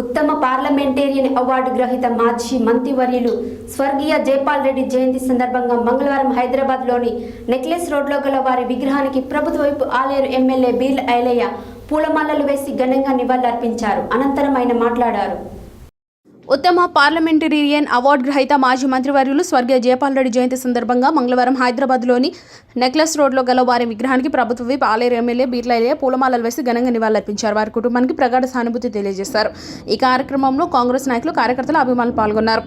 ఉత్తమ parliamentarian award గ్రహీత మాజీ మంత్రివర్యులు స్వర్గీయ జైపాల్ రెడ్డి జయంతి సందర్భంగా మంగళవారం హైదరాబాద్లోని నెక్లెస్ రోడ్లో గల వారి విగ్రహానికి ప్రభుత్వ వైపు ఆలేరు ఎమ్మెల్యే బీర్ల ఐలయ్య పూలమాలలు వేసి ఘనంగా నివాళులర్పించారు. అనంతరం ఆయన మాట్లాడారు. ఉత్తమ పార్లమెంటేరియన్ అవార్డు గ్రహీత మాజీ మంత్రివర్యులు స్వర్గీయ జయపాల్ రెడ్డి జయంతి సందర్భంగా మంగళవారం హైదరాబాద్లోని నెక్లెస్ రోడ్లో గల వారి విగ్రహానికి ప్రభుత్వ విప్ ఆలేరు ఎమ్మెల్యే బీర్లయ్య పూలమాలలు వేసి ఘనంగా నివాళులర్పించారు. వారి కుటుంబానికి ప్రగాఢ సానుభూతి తెలియజేశారు. ఈ కార్యక్రమంలో కాంగ్రెస్ నాయకులు కార్యకర్తలు అభిమానులు పాల్గొన్నారు.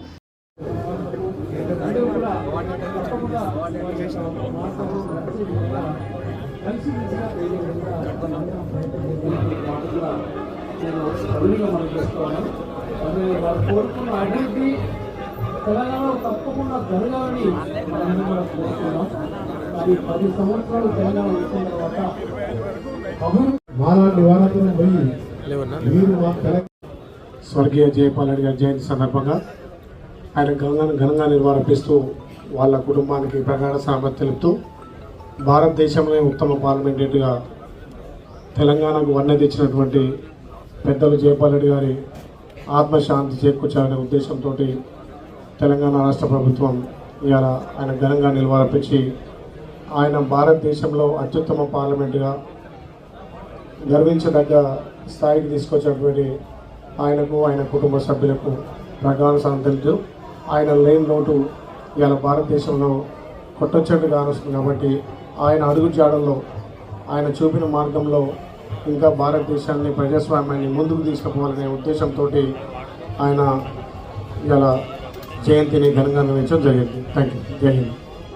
నేను మనం మరి వారు కోరుకున్న అభివృద్ధి తెలంగాణలో తప్పకుండా జరగాలని మనం కూడా కోరుకున్నాం మరి పది సంవత్సరాలు తెలంగాణ వచ్చిన తర్వాత అభివృద్ధి మాలాంటి వాళ్ళతో పోయి మీరు మా తెలంగాణ స్వర్గీయ జయపాల్ రెడ్డి గారి జయంతి సందర్భంగా ఆయన ఘనంగా ఘనంగా నిర్వహిస్తూ వాళ్ళ కుటుంబానికి ప్రగాఢ సామర్థ్యం తెలుపుతూ భారతదేశంలో ఉత్తమ పార్లమెంటరీగా తెలంగాణకు వన్నె తెచ్చినటువంటి పెద్దలు జయపాల్ రెడ్డి గారి ఆత్మశాంతి చేకూర్చాలనే ఉద్దేశంతో తెలంగాణ రాష్ట్ర ప్రభుత్వం ఇవాళ ఆయన ఘనంగా నిలువరపించి ఆయన భారతదేశంలో అత్యుత్తమ పార్లమెంటుగా గర్వించదగ్గ స్థాయికి తీసుకొచ్చినటువంటి ఆయనకు ఆయన కుటుంబ సభ్యులకు ప్రగాఢ తెలుపుతూ ఆయన లేని లోటు ఇవాళ భారతదేశంలో కొట్టొచ్చట్టు కానొస్తుంది కాబట్టి ఆయన అడుగు జాడల్లో ఆయన చూపిన మార్గంలో ఇంకా భారతదేశాన్ని ప్రజాస్వామ్యాన్ని ముందుకు తీసుకుపోవాలనే ఉద్దేశంతో ఆయన ఇలా జయంతిని ఘనంగా నిర్వహించడం జరిగింది. థ్యాంక్ యూ జై హింద్